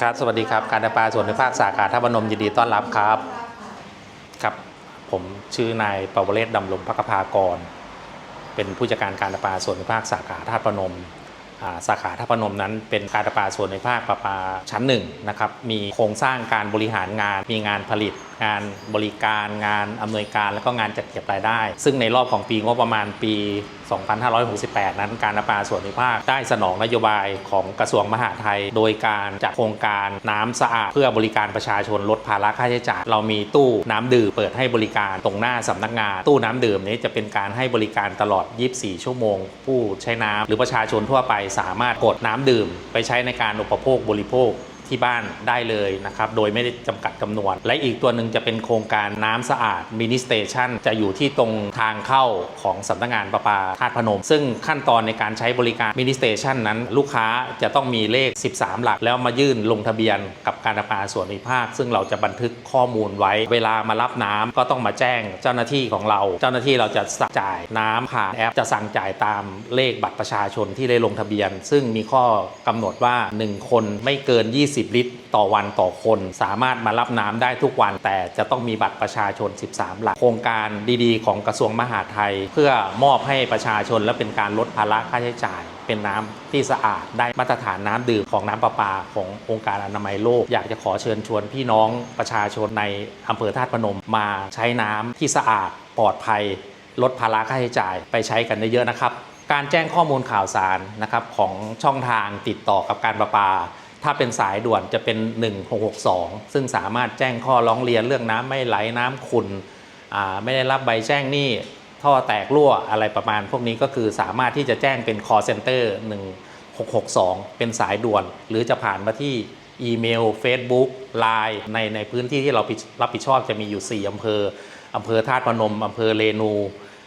ครับ สวัสดีครับ การประปาส่วนในภาคสาขาท่าพนมยินดีต้อนรับครับ ครับ ผมชื่อนายปวเรศดำลงพักภากร เป็นผู้จัดการการประปาส่วนในภาคสาขาท่าพนม สาขาท่าพนมนั้น เป็นการประปาส่วนในภาคประปาชั้นหนึ่งนะครับ มีโครงสร้างการบริหารงาน มีงานผลิตงานบริการงานอำนวยการแล้วก็งานจัดเก็บรายได้ ซึ่งในรอบของปีงบประมาณปี 2568 นั้นการประปาส่วนภูมิภาคได้สนองนโยบายของกระทรวงมหาดไทย โดยการจัดโครงการน้ำสะอาด เพื่อบริการประชาชนลดภาระค่าใช้จ่าย เรามีตู้น้ำดื่มเปิดให้บริการตรงหน้าสำนักงาน ตู้น้ำดื่มนี้จะเป็นการให้บริการตลอด 24 ชั่วโมง ผู้ใช้น้ำหรือประชาชนทั่วไปสามารถกดน้ำดื่ม ไปใช้ในการอุปโภคบริโภค ที่บ้านได้เลยนะครับ โดยไม่ได้จำกัดจำนวน และอีกตัวหนึ่งจะเป็นโครงการน้ำสะอาดมินิสเตชันจะอยู่ที่ตรงทางเข้าของสำนักงานประปาธาตุพนม ซึ่งขั้นตอนในการใช้บริการมินิสเตชันนั้น ลูกค้าจะต้องมีเลข 13 หลัก แล้วมายื่นลงทะเบียนกับการประปาส่วนภูมิภาค ซึ่งเราจะบันทึกข้อมูลไว้ เวลามารับน้ำก็ต้องมาแจ้งเจ้าหน้าที่ของเรา เจ้าหน้าที่เราจะสั่งจ่ายน้ำผ่านแอป จะสั่งจ่ายตามเลขบัตรประชาชนที่ได้ลงทะเบียน ซึ่งมีข้อกำหนดว่า 1 คนไม่เกิน 20ลิตร ต่อวันต่อคน สามารถมารับน้ำได้ทุกวัน แต่จะต้องมีบัตรประชาชน 13 หลัก โครงการดีๆ ของกระทรวงมหาดไทย เพื่อมอบให้ประชาชนและเป็นการลดภาระค่าใช้จ่ายเป็นน้ำที่สะอาดได้มาตรฐานน้ำดื่มของน้ำประปาขององค์การอนามัยโลก อยากจะขอเชิญชวนพี่น้องประชาชนในอำเภอธาตุพนมมาใช้น้ำที่สะอาดปลอดภัย ลดภาระค่าใช้จ่ายไปใช้กันเยอะๆนะครับ การแจ้งข้อมูลข่าวสารนะครับของช่องทางติดต่อกับการประปา ถ้าเป็นสายด่วนจะเป็น 1662 ซึ่งสามารถแจ้งข้อร้องเรียนเรื่องน้ำไม่ไหลน้ำขุ่นไม่ได้รับใบแจ้งหนี้ท่อแตกรั่วอะไรประมาณ พวกนี้ก็คือสามารถที่จะแจ้งเป็น call center 1662 เป็นสายด่วน หรือจะผ่านมาที่อีเมล Facebook Line ในในพื้นที่ที่เรารับผิดชอบจะมีอยู่ 4อำเภออำเภอธาตุพนมอำเภอเรนู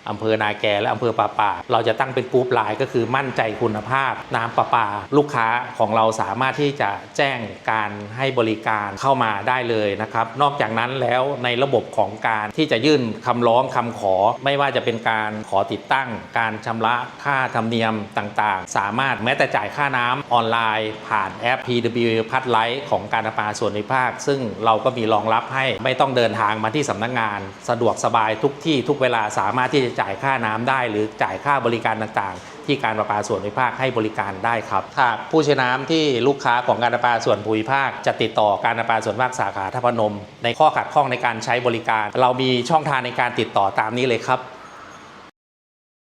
อำเภอนาแกและอำเภอป่าป่า เราจะตั้งเป็นกรุ๊ปไลน์ก็คือมั่นใจคุณภาพ น้ำประปา ลูกค้าของเราสามารถที่จะแจ้งการให้บริการเข้ามาได้เลยนะครับ นอกจากนั้นแล้วในระบบของการที่จะยื่นคำร้องคำขอ ไม่ว่าจะเป็นการขอติดตั้ง การชำระค่าธรรมเนียมต่างๆ สามารถแม้แต่จ่ายค่าน้ำออนไลน์ ผ่านแอป PW พัดไลท์ของการประปาส่วนภูมิภาค ซึ่งเราก็มีรองรับให้ไม่ต้องเดินทางมาที่สำนักงาน สะดวกสบายทุกที่ทุกเวลาสามารถที่จะจ่ายค่าน้ำได้ หรือจ่ายค่าบริการต่างๆ ที่การประปาส่วนภูมิภาคให้บริการได้ครับหากผู้ใช้น้ำที่ลูกค้าของการประปาส่วนภูมิภาค จะติดต่อการประปาส่วนภาคสาขาทพนม ในข้อขัดข้องในการใช้บริการ เรามีช่องทางในการติดต่อตามนี้เลยครับ